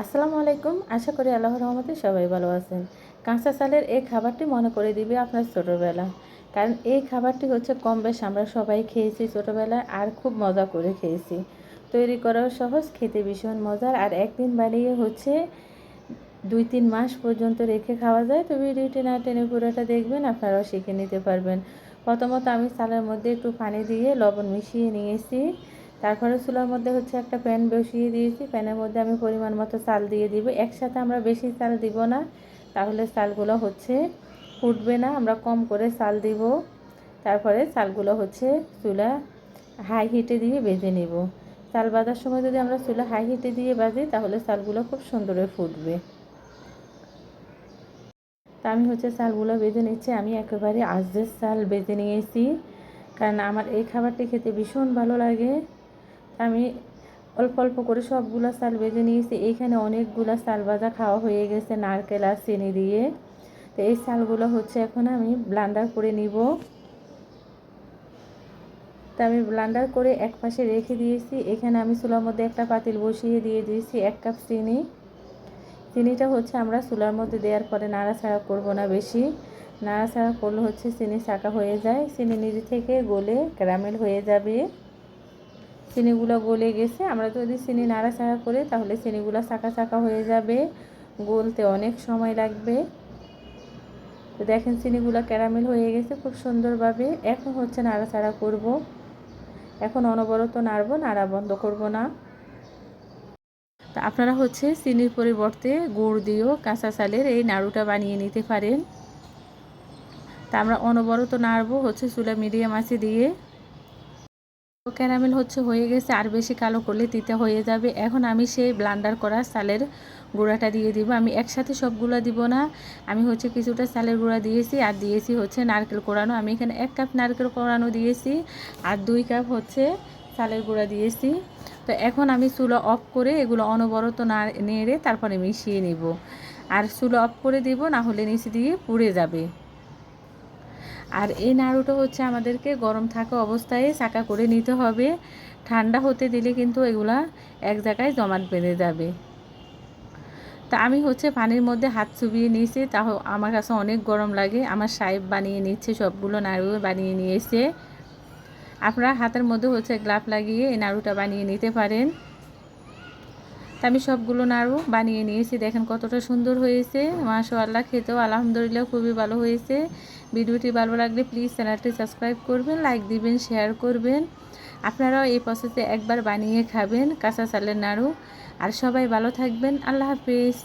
আসসালামু আলাইকুম। আশা করি আল্লাহর রহমতে সবাই ভালো আছেন। কাঁচা চালের এই খাবারটি মনে করে দিবে আপনার ছোটোবেলা। কারণ এই খাবারটি হচ্ছে কম বেশ আমরা সবাই খেয়েছি ছোটোবেলায় আর খুব মজা করে খেয়েছি। তৈরি করাও সহজ, খেতে ভীষণ মজার আর একদিন বানিয়ে হচ্ছে দুই তিন মাস পর্যন্ত রেখে খাওয়া যায়। তো ভিডিওটি না টেনে পুরোটা দেখবেন, আপনারাও শিখে নিতে পারবেন। প্রথমত আমি চালের মধ্যে একটু পানি দিয়ে লবণ মিশিয়ে নিয়েছি। তারপরে চুলার মধ্যে হচ্ছে একটা প্যান বসিয়ে দিয়েছি। প্যানের মধ্যে আমি পরিমাণ মতো চাল দিয়ে দিব। একসাথে আমরা বেশি চাল দিব না, তাহলে চালগুলো হচ্ছে ফুটবে না। আমরা কম করে চাল দিব। তারপরে চালগুলো হচ্ছে চুলা হাই হিটে দিয়ে বেজে নেব। চাল বাজার সময় যদি আমরা চুলা হাই হিটে দিয়ে বাজি তাহলে চালগুলো খুব সুন্দরে ফুটবে। তা আমি হচ্ছে চালগুলো বেজে নিচ্ছি। আমি একেবারে আজদের চাল বেজে নিয়েছি। কারণ আমার এই খাবারটি খেতে ভীষণ ভালো লাগে। আমি অল্প অল্প করে সবগুলো চাল বেজে নিয়েছি। এইখানে অনেকগুলো চাল ভাজা খাওয়া হয়ে গেছে, নারকেল আর চিনি দিয়ে। তো এই চালগুলো হচ্ছে এখন আমি ব্লান্ডার করে নিব। তা আমি ব্লান্ডার করে এক পাশে রেখে দিয়েছি। এখানে আমি চুলার মধ্যে একটা পাতিল বসিয়ে দিয়ে দিয়েছি, এক কাপ চিনি। চিনিটা হচ্ছে আমরা চুলার মধ্যে দেওয়ার পরে নাড়াছাড়া করব না বেশি। নাড়াচাড়া করলে হচ্ছে চিনি চাকা হয়ে যায়। চিনি নিজে থেকে গলে ক্যারামেল হয়ে যাবে। চিনিগুলো গলে গেছে। আমরা যদি চিনি নাড়াচাড়া করি তাহলে চিনিগুলো চাকা চাকা হয়ে যাবে, গলতে অনেক সময় লাগবে। তো দেখেন চিনিগুলো ক্যারামেল হয়ে গেছে খুব সুন্দরভাবে। এখন হচ্ছে নাড়াচাড়া করব। এখন অনবরত নাড়বো, নাড়া বন্ধ করব না। তা আপনারা হচ্ছে চিনির পরিবর্তে গুড় দিয়েও কাঁচা চালের এই নাড়ুটা বানিয়ে নিতে পারেন। তা আমরা অনবরত নাড়বো হচ্ছে চুলা মিডিয়াম আছে দিয়ে। ক্যারামেল হচ্ছে হয়ে গেছে, আর বেশি কালো করলে তিতে হয়ে যাবে। এখন আমি সেই ব্লান্ডার করা সালের গুঁড়াটা দিয়ে দিব। আমি একসাথে সবগুলো দিব না, আমি হচ্ছে কিছুটা সালের গুঁড়া দিয়েছি, আর দিয়েছি হচ্ছে নারকেল কোড়ানো আমি এখানে এক কাপ নারকেল কোড়ানো দিয়েছি, আর দুই কাপ হচ্ছে সালের গুঁড়া দিয়েছি। তো এখন আমি চুলো অফ করে এগুলো অনবরত না নেড়ে তারপরে মিশিয়ে নিব। আর চুলো অফ করে দিব, না হলে নিচে দিয়ে পুড়ে যাবে। আর এই নাড়ুটা হচ্ছে আমাদেরকে গরম থাকা অবস্থায় চাকা করে নিতে হবে। ঠান্ডা হতে দিলে কিন্তু এগুলা এক জায়গায় জমাট বেঁধে যাবে। তা আমি হচ্ছে পানির মধ্যে হাত চুবিয়ে নিয়েছি তা আমার কাছে অনেক গরম লাগে। আমার সাহেব বানিয়ে নিচ্ছে, সবগুলো নাড়ু বানিয়ে নিয়েছে। আপনারা হাতের মধ্যে হচ্ছে গ্লাভ লাগিয়ে এই নাড়ুটা বানিয়ে নিতে পারেন। তা আমি সবগুলো নাড়ু বানিয়ে নিয়েছি। দেখেন কতটা সুন্দর হয়েছে। মাশাআল্লাহ, খেতেও আলহামদুলিল্লাহ খুবই ভালো হয়েছে। ভিডিওটি ভালো লাগলে প্লিজ চ্যানেলটি সাবস্ক্রাইব করবেন লাইক দিবেন শেয়ার করবেন। আপনারাও এই প্রসেসে একবার বানিয়ে খাবেন কাঁচা চালের নাড়ু। আর সবাই ভালো থাকবেন। আল্লাহ হাফিজ।